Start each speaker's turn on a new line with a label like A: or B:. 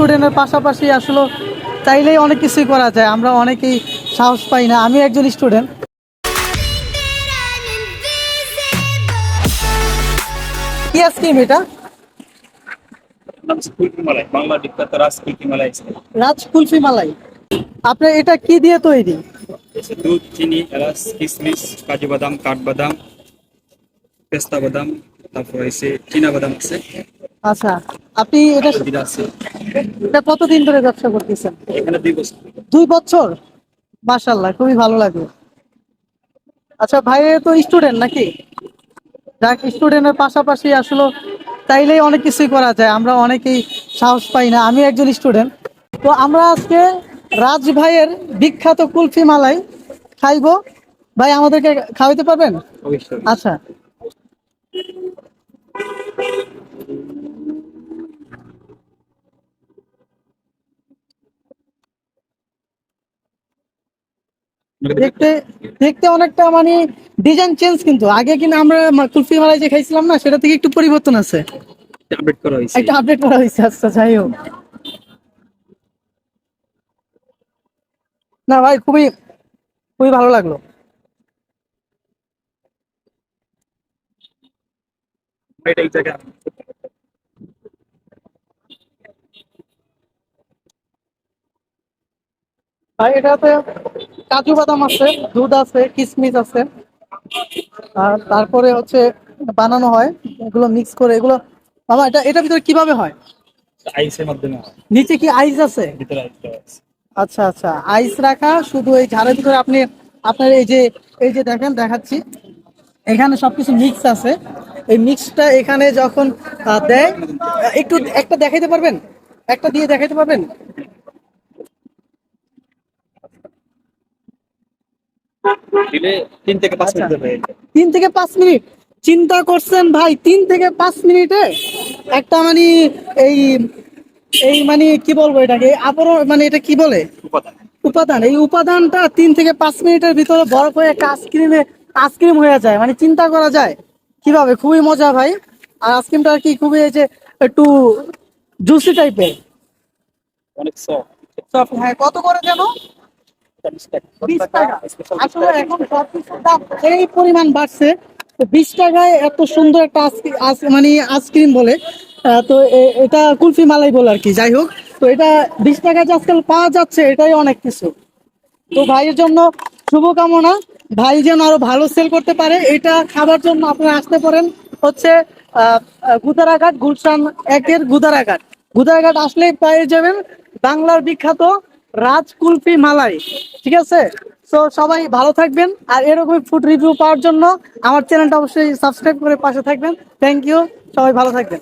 A: স্টুডেন্টের পাশাপাশি আসলে চাইলেই অনেক কিছুই করা যায়, আমরা অনেকেই সাহস পাই না, আমি একজন স্টুডেন্ট। কি
B: মালাই
A: আপনার এটা কি দিয়ে তৈরি?
B: দুধ চিনি কিশমিশ কাঠবাদাম পেস্তা বাদাম তারপর
A: আচ্ছা আপনি এটা
B: আছে
A: এটা কতদিন ধরে ব্যবসা করতেছেন?
B: এখানে দুই বছর।
A: দুই বছর? মাশাল্লাহ খুবই ভালো লাগল আচ্ছা ভাই তো স্টুডেন্ট নাকি? যাক স্টুডেন্টের পাশাপাশি আসলে চাইলেই অনেক কিছুই করা যায় আমরা অনেকেই সাহস পাই না আমি একজন স্টুডেন্ট তো আমরা আজকে রাজ ভাইয়ের বিখ্যাত কুলফি মালাই খাইবো। ভাই আমাদেরকে খাওয়াইতে পারবেন? আচ্ছা দেখতে দেখতে অনেকটা মানে ডিজাইন চেঞ্জ কিন্তু। আগে কিন্তু আমরা কুলফি মালাই যে খাইছিলাম না সেটা থেকে একটু পরিবর্তন আছে।
B: আপডেট করা হয়েছে।
A: একটা আপডেট করা হয়েছে আচ্ছা যাই হোক। না ভাই খুবই খুবই ভালো লাগল। ভাই এটাতে কাজু বাদাম আছে দুধ আছে কিশমিশ আছে। আর তারপরে হচ্ছে বানানো হয় এগুলো মিক্স করে এগুলো বাবা এটা এটার ভিতরে কীভাবে হয়?
B: আইসের মাধ্যমে।
A: নিচে কি আইস আছে?
B: ভিতরে আইস। আছে
A: আচ্ছা আচ্ছা আইস রাখা শুধু এই ঝাড়ের ভিতরে আপনি আপনার এই যে এই যে দেখেন দেখাচ্ছি। এখানে সবকিছু মিক্স আছে। এই মিক্সটা এখানে যখন দেয় একটু একটা দেখাইতে পারবেন? একটা দিয়ে দেখাইতে পারবেন?
B: দিলে তিন থেকে পাঁচ
A: আচ্ছা।
B: মিনিট হয়ে যায়
A: তিন থেকে পাঁচ মিনিট। চিন্তা করছেন ভাই তিন থেকে পাঁচ মিনিটে একটা মানে এই এই মানে কি বলব এটাকে আবরণ মানে এটা কি বলে?
B: উপাদান।
A: উপাদান। এই উপাদানটা তিন থেকে পাঁচ মিনিটের ভিতরে বরফ হয়ে একটা আইসক্রিমে আইসক্রিম হয়ে যায়। মানে চিন্তা করা যায়। কীভাবে? খুবই মজা ভাই। আর আইসক্রিমটা আর কি খুবই এই যে একটু জুসি টাইপের
B: অনেক সফট
A: সফট হ্যাঁ। কত করে যেন? বিশ টাকায় এত সুন্দর একটা মানে আইসক্রিম বলে। তো এটা কুলফি মালাই বলে আর কি, যাই হোক। তো এটা বিশ আজকাল পাওয়া যাচ্ছে, এটাই অনেক কিছু। তো ভাইয়ের জন্য শুভকামনা। ভাই যেন আরও ভালো সেল করতে পারে। এটা খাবার জন্য আপনারা আসতে পারেন হচ্ছে গুদারাঘাট, গুলশান একের গুদারাঘাট। গুদারাঘাট আসলে পেয়ে যাবেন বাংলার বিখ্যাত রাজ কুলফি মালাই, ঠিক আছে? তো সবাই ভালো থাকবেন আর এরকম ফুড রিভিউ পাওয়ার জন্য আমার চ্যানেলটা অবশ্যই সাবস্ক্রাইব করে পাশে থাকবেন। থ্যাংক ইউ সবাই ভালো থাকবেন।